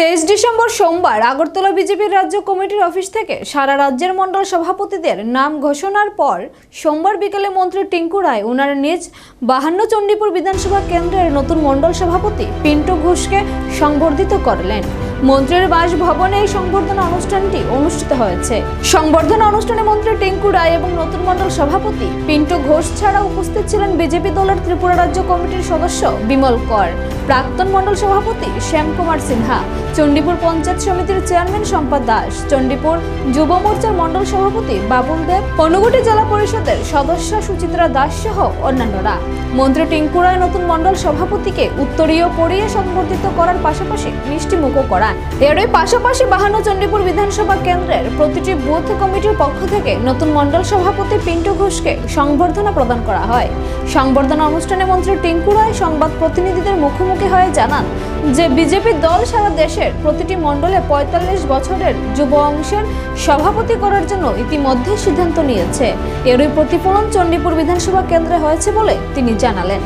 তেইশ ডিসেম্বর সোমবার আগরতলা বিজেপির রাজ্য কমিটির অফিস থেকে সারা রাজ্যের মণ্ডল সভাপতিদের নাম ঘোষণার পর সোমবার বিকেলে মন্ত্রী টিঙ্কু রায় ওনার নিজ বাহান্ন চণ্ডীপুর বিধানসভা কেন্দ্রের নতুন মণ্ডল সভাপতি পিন্টু ঘোষকে সংবর্ধিত করলেন। মন্ত্রীর বাসভবনে এই সংবর্ধনা অনুষ্ঠানটি অনুষ্ঠিত হয়েছে। সংবর্ধনা অনুষ্ঠানে মন্ত্রী টিঙ্কু রায় এবং নতুন মণ্ডল সভাপতি পিন্টু ঘোষ ছাড়া উপস্থিত ছিলেন বিজেপি দলের ত্রিপুরা রাজ্য কমিটির সদস্য বিমল কর। প্রাক্তন মণ্ডল সভাপতি শ্যাম কুমার সিনহা। চণ্ডীপুর পঞ্চায়েত সমিতির চেয়ারম্যান সম্পদ দাস, চণ্ডীপুর যুব মোর্চার মণ্ডল সভাপতি বাবুল দেব অনুগুটি জেলা পরিষদের সদস্য সুচিত্রা দাস সহ অন্যান্যরা। মন্ত্রী টিঙ্কু রায় নতুন মণ্ডল সভাপতিকে উত্তরীয় পড়িয়ে সংবর্ধিত করার পাশাপাশি মিষ্টিমুখও করান। এরই পাশাপাশি বাহান্ন চণ্ডীপুর বিধানসভা কেন্দ্রের প্রতিটি বুথ কমিটির পক্ষ থেকে নতুন মণ্ডল সভাপতি পিন্টু ঘোষকে সংবর্ধনা প্রদান করা হয়। সংবর্ধনা অনুষ্ঠানে মন্ত্রী টিঙ্কু রায় সংবাদ প্রতিনিধিদের মুখোমুখি হয়ে জানান যে, বিজেপি দল সারা দেশের প্রতিটি মণ্ডলে পঁয়তাল্লিশ বছরের যুব অংশের সভাপতি করার জন্য ইতিমধ্যে সিদ্ধান্ত নিয়েছে। এরই প্রতিফলন চণ্ডীপুর বিধানসভা কেন্দ্রে হয়েছে বলে তিনি জানালেন।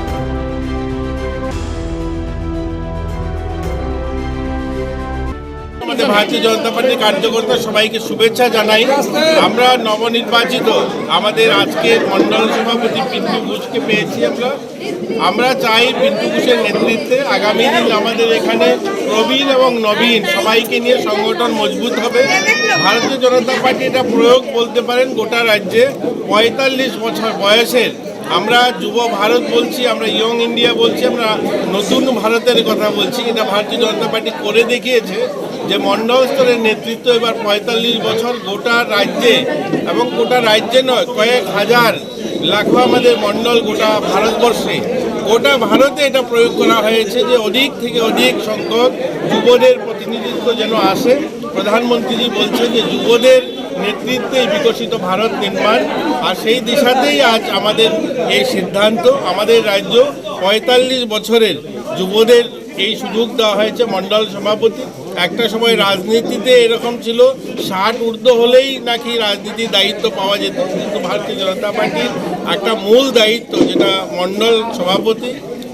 আমাদের ভারতীয় জনতা পার্টির কার্যকর্তা সবাইকে শুভেচ্ছা জানাই। আমরা নবনির্বাচিত আমাদের আজকের মন্ডল সভাপতি পিন্টু ঘোষকে পেয়েছি আমরা। আমরা চাই পিন্টু ঘোষের নেতৃত্বে আগামী দিন আমাদের এখানে প্রবীণ এবং নবীন, সবাইকে নিয়ে সংগঠন মজবুত হবে। ভারতীয় জনতা পার্টি এটা প্রয়োগ বলতে পারেন, গোটা রাজ্যে পঁয়তাল্লিশ বছর বয়সের। আমরা যুব ভারত বলছি, আমরা ইয়ং ইন্ডিয়া বলছি, আমরা নতুন ভারতের কথা বলছি এটা ভারতীয় জনতা পার্টি করে দেখিয়েছে যে মন্ডল স্তরের নেতৃত্ব এবার পঁয়তাল্লিশ বছর গোটা রাজ্যে, এবং গোটা রাজ্যে নয়, কয়েক হাজার লাখো আমাদের মন্ডল গোটা ভারতবর্ষে। গোটা ভারতে এটা প্রয়োগ করা হয়েছে যে অধিক থেকে অধিক সংখ্যক যুবদের প্রতিনিধিত্ব যেন আসে। প্রধানমন্ত্রীজি বলছেন যে যুবদের নেতৃত্বে বিকশিত ভারত নির্মাণ। আর সেই দিশাতেই আজ আমাদের এই সিদ্ধান্ত। আমাদের রাজ্য পঁয়তাল্লিশ বছরের যুবদের এই সুযোগ দেওয়া হয়েছে মন্ডল সভাপতি। একটা সময় রাজনীতিতে এরকম ছিল, ষাট ঊর্ধ্ব হলেই নাকি রাজনীতির দায়িত্ব পাওয়া যেত। কিন্তু ভারতীয় জনতা পার্টির একটা মূল দায়িত্ব, যেটা মন্ডল সভাপতি।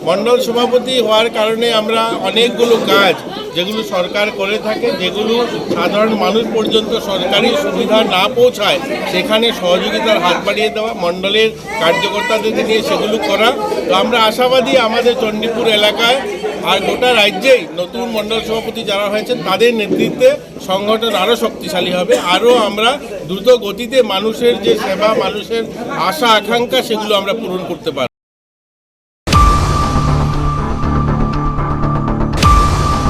মন্ডল সভাপতি হওয়ার কারণে আমরা অনেকগুলো কাজ যেগুলো সরকার করে থাকে, যেগুলো সাধারণ মানুষ পর্যন্ত সরকারি সুবিধা না পৌঁছায়, সেখানে সহযোগিতার হাত বাড়িয়ে দেওয়া মণ্ডলের কার্যকর্তাদেরকে নিয়ে সেগুলো করা। তো আমরা আশাবাদী আমাদের চণ্ডীপুর এলাকায় আর গোটা রাজ্যেই নতুন মণ্ডল সভাপতি যারা হয়েছেন, তাদের নেতৃত্বে সংগঠন আরও শক্তিশালী হবে। আরও আমরা দ্রুত গতিতে মানুষের যে সেবা, মানুষের আশা, আকাঙ্ক্ষা, সেগুলো আমরা পূরণ করতে পারব।